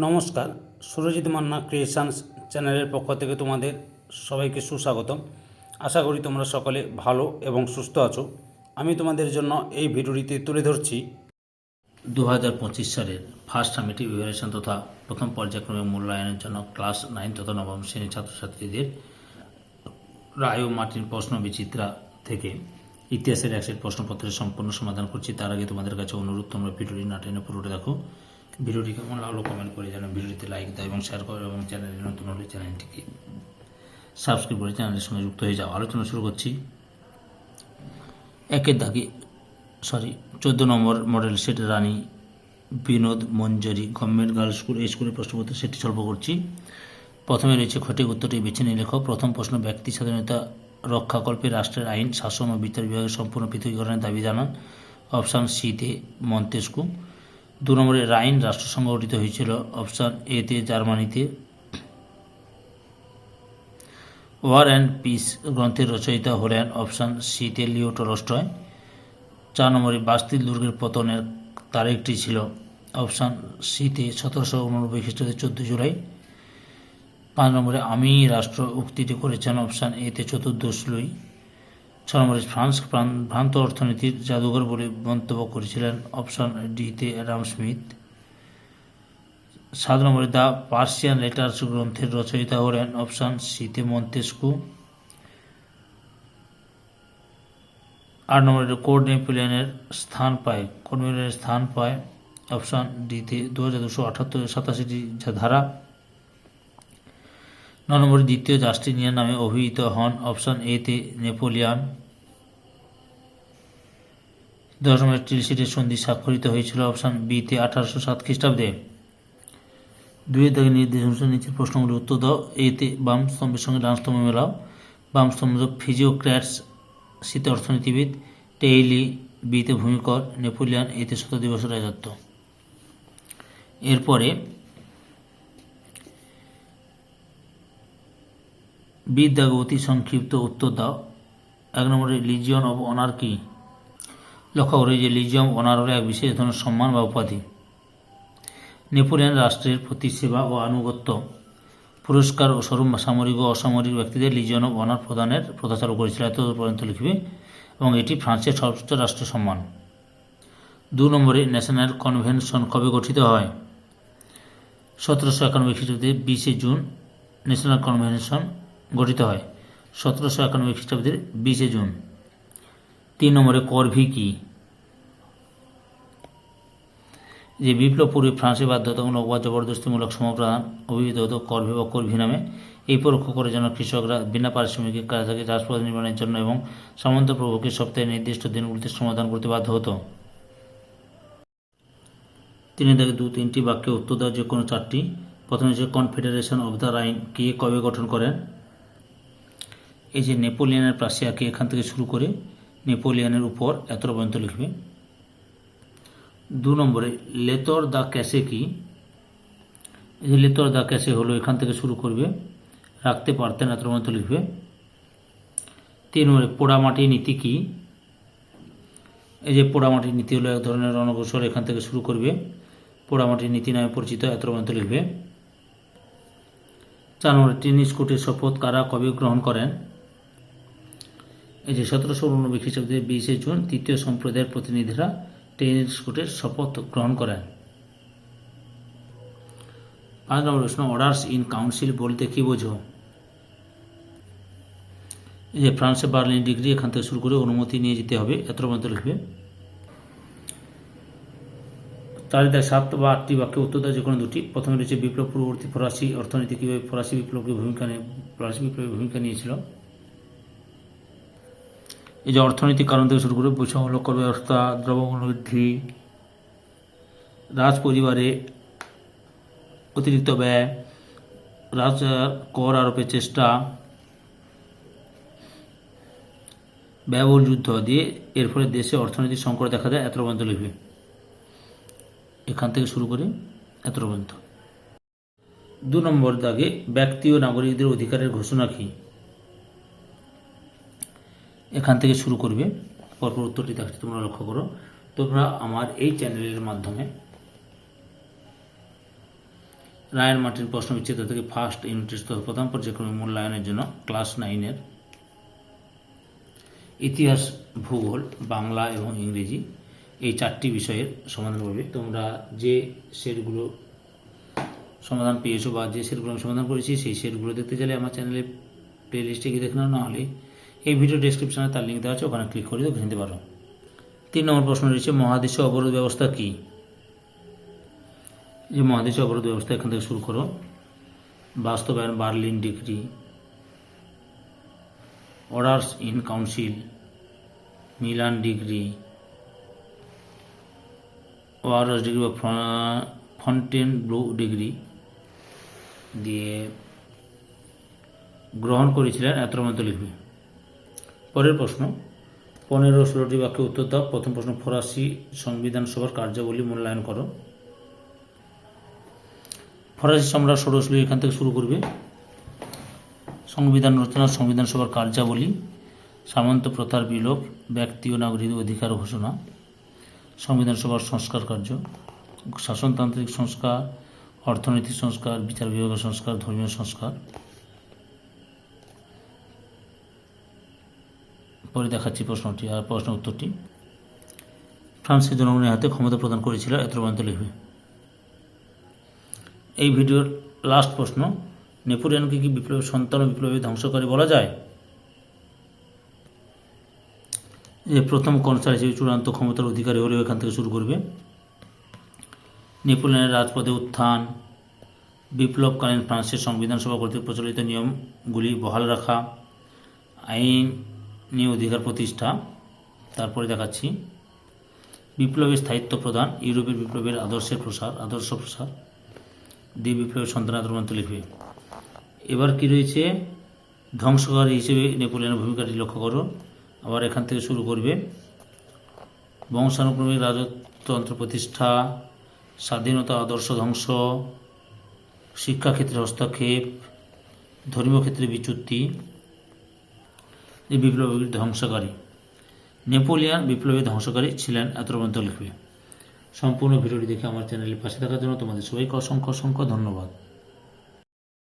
নমস্কার, সুরজিৎ মান্না ক্রিয়েশনস চ্যানেলের পক্ষ থেকে তোমাদের সবাইকে সুস্বাগতম। আশা করি তোমরা সকলে ভালো এবং সুস্থ আছো। আমি তোমাদের জন্য এই ভিডিওটিতে তুলে ধরছি দু হাজার পঁচিশ সালের ফার্স্ট সামিটিভ ইভ্যালুয়েশন তথা প্রথম পর্যায়ক্রমে মূল্যায়নের জন্য ক্লাস নাইন তথা নবম শ্রেণির ছাত্রছাত্রীদের রায় ও মার্টিন প্রশ্ন বিচিত্রা থেকে ইতিহাসের একসেট প্রশ্নপত্রের সম্পূর্ণ সমাধান করছি। তার আগে তোমাদের কাছে অনুরোধ, তোমরা ভিডিওটি না টেনে পুরোটা দেখো। ভিডিওটি কেমন লাগল কমেন্ট করে জানো ভিডিওটিতে লাইক দাও এবং শেয়ার করো এবং চ্যানেলে নতুন হলে চ্যানেলটিকে সাবস্ক্রাইব করে চ্যানেলের সঙ্গে যুক্ত হয়ে যাও। আলোচনা শুরু করছি। একের দাগে সরি চোদ্দ নম্বর model set Rani Binod Manjari. Government girls school এই স্কুলের প্রশ্নপত্র সেটি সলভ করছি। প্রথমে রয়েছে সঠিক উত্তরটি বেছে নিয়ে লেখো। প্রথম প্রশ্ন, ব্যক্তি স্বাধীনতা রক্ষাকল্পে রাষ্ট্রের আইন, শাসন ও বিচার বিভাগের সম্পূর্ণ পৃথকীকরণের দাবি জানান। অপশান সিতে মন্তেস্কু দু নম্বরে রাইন রাষ্ট্রসংঘ গঠিত হয়েছিল, অপশান এতে জার্মানিতে। ওয়ার অ্যান্ড পিস গ্রন্থের রচয়িতা হলেন অপশান সিতে লিও টলস্টয়। চার নম্বরে বাস্তিল দুর্গের পতনের তারিখটি ছিল, অপশান সিতে সতেরোশো উননব্বই খ্রিস্টাব্দে চোদ্দ জুলাই। পাঁচ নম্বরে আমি রাষ্ট্র উক্তিটি করেছেন, অপশান এতে চতুর্দশ লুই। ছ ফ্রান্স ভ্রান্ত অর্থনীতির জাদুঘর বলে মন্তব্য করেছিলেন অপশান ডিতে অ্যাডাম স্মিথ। সাত নম্বরে দ্য পার্সিয়ান লেটার্স গ্রন্থের রচয়িতা হলেন অপশান সিতে মন্তেস্কু আট নম্বরে কোড নেপোলিয়নের স্থান পায়, কোড নেপোলিয়নের স্থান পায় অপশান ডিতে দু হাজার দুশো আটাত্তর সাতাশিটি ধারা। ন নম্বরে দ্বিতীয় জাস্টিনিয়ান নামে অভিহিত হন অপশান এতে নেপোলিয়ান। দশ নম্বরে ট্রিলসিটের সন্ধি স্বাক্ষরিত হয়েছিল অপশান বিতে আঠারোশো সাত খ্রিস্টাব্দে। দুইয়ের দাগে নির্দেশ অনুসারে নিচের প্রশ্নগুলির উত্তর দাও। এতে বাম স্তম্ভের সঙ্গে ডান স্তম্ভ মেলাও। বাম স্তম্ভ ফিজিওক্র্যাটস শীত অর্থনীতিবিদ টেইলি বিতে ভূমিকর, নেপোলিয়ান এতে শত দিবসের রাজত্ব। এরপরে বিদ্যাগ অতি সংক্ষিপ্ত উত্তর দাও। এক নম্বরে লিজিয়ন অব অনার কি? লক্ষ্য করে যে লিজিয়ম অনার হলো এক বিশেষ ধরনের সম্মান বা উপাধি। নেপোলিয়ান রাষ্ট্রের প্রতি সেবা ও আনুগত্য। পুরস্কার ও স্বরূপ সামরিক ও অসামরিক ব্যক্তিদের লিজিয়ন অব অনার প্রদানের প্রথা চালু করেছিল। এত পর্যন্ত লিখবে। এবং এটি ফ্রান্সের সর্বোচ্চ রাষ্ট্রীয় সম্মান। দু নম্বরে ন্যাশনাল কনভেনশন কবে গঠিত হয়? সতেরোশো একানব্বই খ্রিস্টাব্দে বিশে জুন ন্যাশনাল কনভেনশন গঠিত হয়। সতেরোশো একানব্বই খ্রিস্টাব্দের বিশে জুন। তিন নম্বরে করভি কি? যে বিপ্লব পূর্বে ফ্রান্সে বাধ্যতামূলক বা জবরদস্তিমূলক সমপ্রদান অভিহিত হতো করভি বা করভি নামে। এই পরোক্ষ করে যেন কৃষকরা বিনা পারিশ্রমিকের কাজ থেকে, চাষবাস নির্মাণের জন্য এবং সামন্ত প্রভুকে সপ্তাহে নির্দিষ্ট দিনগুলিতে সমাধান করতে বাধ্য হতো। তিনি তাকে দু তিনটি বাক্যে উত্তর দেওয়ার যে কোনো চারটি। প্রথমে হচ্ছে কনফেডারেশন অব দ্য রাইন কে কবে গঠন করেন? এই যে নেপোলিয়ানের প্রাসিয়াকে এখান থেকে শুরু করে নেপোলিয়ানের উপর এত পর্যন্ত লিখবে। দু নম্বরে, লেতর দা ক্যাসে কি? এই যে লেতর দা ক্যাসে হলো, এখান থেকে শুরু করবে, রাখতে পারতেন এত পর্যন্ত লিখবে। তিন নম্বরে পোড়ামাটি নীতি কি? এই যে পোড়ামাটির নীতি হলো, এক ধরনের রণকৌশল এখান থেকে শুরু করবে, পোড়ামাটির নীতি নামে পরিচিত এত পর্যন্ত লিখবে। চার নম্বরে, টেনিস কোর্টের শপথ কারা কবে গ্রহণ করেন? এই যে সতেরোশো উননব্বই খ্রিস্টাব্দে বিশে জুন তৃতীয় সম্প্রদায়ের প্রতিনিধিরা টেনিস কোর্টের শপথ গ্রহণ করেন। পাঁচ নম্বর প্রশ্ন, অর্ডার্স ইন কাউন্সিল বলতে কি বোঝো? এই যে ফ্রান্সে বার্লিন ডিগ্রি এখান থেকে শুরু করে অনুমতি নিয়ে যেতে হবে এত পর্যন্ত লিখবে। তালিকায় সাত বা আটটি বাক্যে উত্তর দেয় যে কোনো দুটি। প্রথমে রয়েছে বিপ্লব পূর্ববর্তী ফরাসি অর্থনীতি, কীভাবে ফরাসি বিপ্লবকে ভূমিকা নিয়ে ফরাসি বিপ্লবের ভূমিকা নিয়েছিল। এই যে অর্থনৈতিক কারণ থেকে শুরু করে বৈষম্য লক্ষ্য ব্যবস্থা, দ্রব্যমূল্য বৃদ্ধি রাজ পরিবারে অতিরিক্ত ব্যয়, রাজ কর আরোপের চেষ্টা, ব্যয়বহুল যুদ্ধ দিয়ে এর ফলে দেশে অর্থনৈতিক সংকট দেখা দেয় এত পর্যন্ত লিখবে এখান থেকে শুরু করে এত দু নম্বর দাগে ব্যক্তি ও নাগরিকদের অধিকারের ঘোষণা কী? এখান থেকে শুরু করবে। পরপর উত্তরটি দেখাচ্ছি, তোমরা লক্ষ্য করো। তোমরা আমার এই চ্যানেলের মাধ্যমে রায়ন মার্টিন প্রশ্ন বিচিত্র থেকে ফার্স্ট ইউনিট প্রথম পর্যায়ক্রমিক মূল্যায়নের জন্য ক্লাস নাইনের ইতিহাস, ভূগোল, বাংলা এবং ইংরেজি এই চারটি বিষয়ের সমাধান করবে। তোমরা যে সেটগুলো সমাধান পেয়েছ বা যে সেটগুলো আমি সমাধান করেছি, সেই সেটগুলো দেখতে চাইলে আমার চ্যানেলে প্লে লিস্টে গিয়ে দেখে নাও না হলে এই ভিডিও ডেসক্রিপশনে তার লিঙ্ক দেওয়া আছে, ওখানে ক্লিক করে দেখে নিতে পারো। তিন নম্বর প্রশ্ন রয়েছে মহাদেশে অবরোধ ব্যবস্থা কী? যে মহাদেশে অবরোধ ব্যবস্থা এখান থেকে শুরু করো। বাস্তবায়ন, Berlin decree orders in council, Milan decree Warsaw decree বা ফন্টেন ব্লু ডিগ্রি দিয়ে গ্রহণ করেছিলেন এত মধ্যে লিখবে। পরের প্রশ্ন। পনেরো ষোলোটি বাক্যে উত্তর দাও। প্রথম প্রশ্ন, ফরাসি সংবিধান সভার কার্যাবলী মূল্যায়ন করো। ফরাসি সম্রাট ষোড়শী এখান থেকে শুরু করবে। সংবিধান রচনা, সংবিধান সভার কার্যাবলী, সামন্ত প্রথার বিলোপ, ব্যক্তি ও নাগরিক অধিকার ঘোষণা, সংবিধান সভার সংস্কার কার্য, শাসনতান্ত্রিক সংস্কার, অর্থনৈতিক সংস্কার, বিচার বিভাগের সংস্কার, ধর্মীয় সংস্কার। পরে দেখাচ্ছি প্রশ্নটি আর প্রশ্ন উত্তরটি। ফ্রান্সের জনগণের হাতে ক্ষমতা প্রদান করেছিল এত পর্যন্ত লিখবে এই ভিডিওর লাস্ট প্রশ্ন, নেপোলিয়নকে কি বিপ্লবের সন্তান ও বিপ্লবী ধ্বংসকারী বলা যায়? যে প্রথম কনসাল হিসেবে চূড়ান্ত ক্ষমতার অধিকারী হলেও এখান থেকে শুরু করবে। নেপোলিয়নের রাজপথে উত্থান, বিপ্লবকালীন ফ্রান্সের সংবিধান সভা কর্তৃক প্রচলিত নিয়মগুলি বহাল রাখা, আইনি অধিকার প্রতিষ্ঠা। তারপরে দেখাচ্ছি। বিপ্লবের স্থায়িত্ব প্রদান, ইউরোপের বিপ্লবের আদর্শের প্রসার, আদর্শ প্রসার। দিয়ে বিপ্লবের সন্তান আদর্মন্ত লিখবে। এবার কি রয়েছে? ধ্বংসকারী হিসেবে নেপোলিয়নের ভূমিকাটি লক্ষ্য করো। আবার এখান থেকে শুরু করবে। বংশানুক্রমিক রাজতন্ত্র প্রতিষ্ঠা, স্বাধীনতা, আদর্শ ধ্বংস, শিক্ষাক্ষেত্রে হস্তক্ষেপ, ধর্মীয় ক্ষেত্রে বিচ্যুতি। এই বিপ্লবীর ধ্বংসকারী। নেপোলিয়ান বিপ্লবী ধ্বংসকারী ছিলেন এত পর্যন্ত লিখবে। সম্পূর্ণ ভিডিওটি দেখে আমার চ্যানেলের পাশে থাকার জন্য তোমাদের সবাইকে অসংখ্য অসংখ্য ধন্যবাদ।